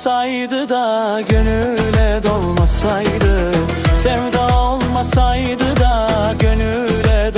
olmasaydı da gönüle dolmasaydı Sevda olmasaydı da gönüle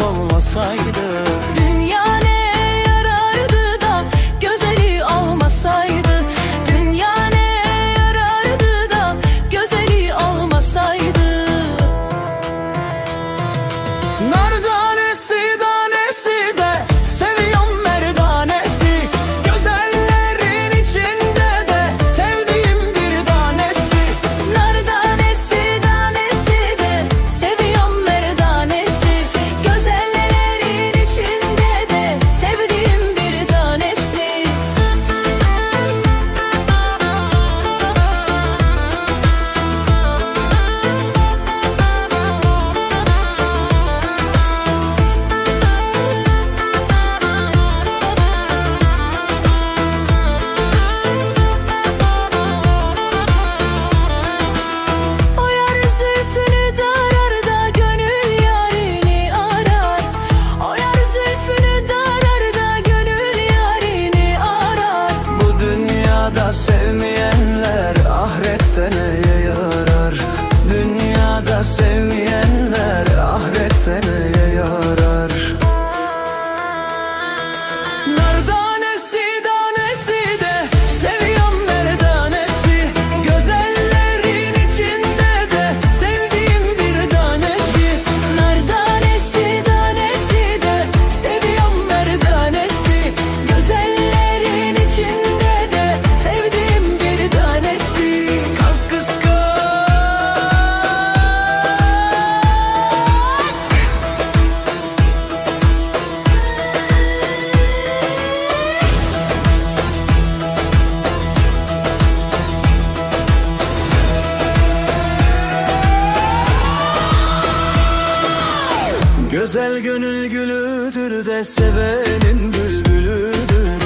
Güzel gönül gülüdür de sevenin bülbülüdür.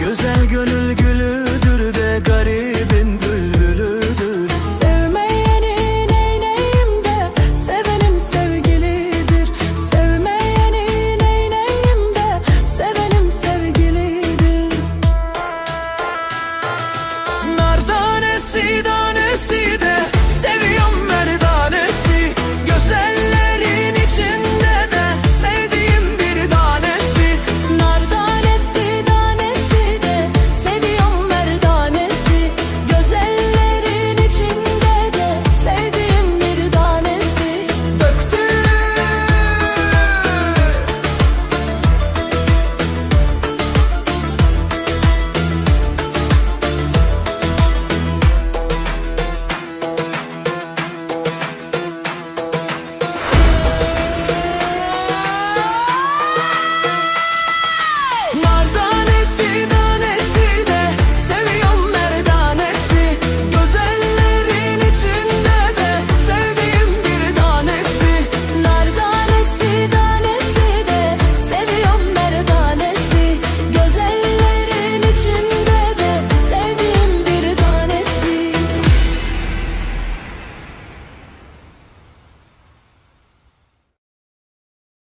Güzel gönül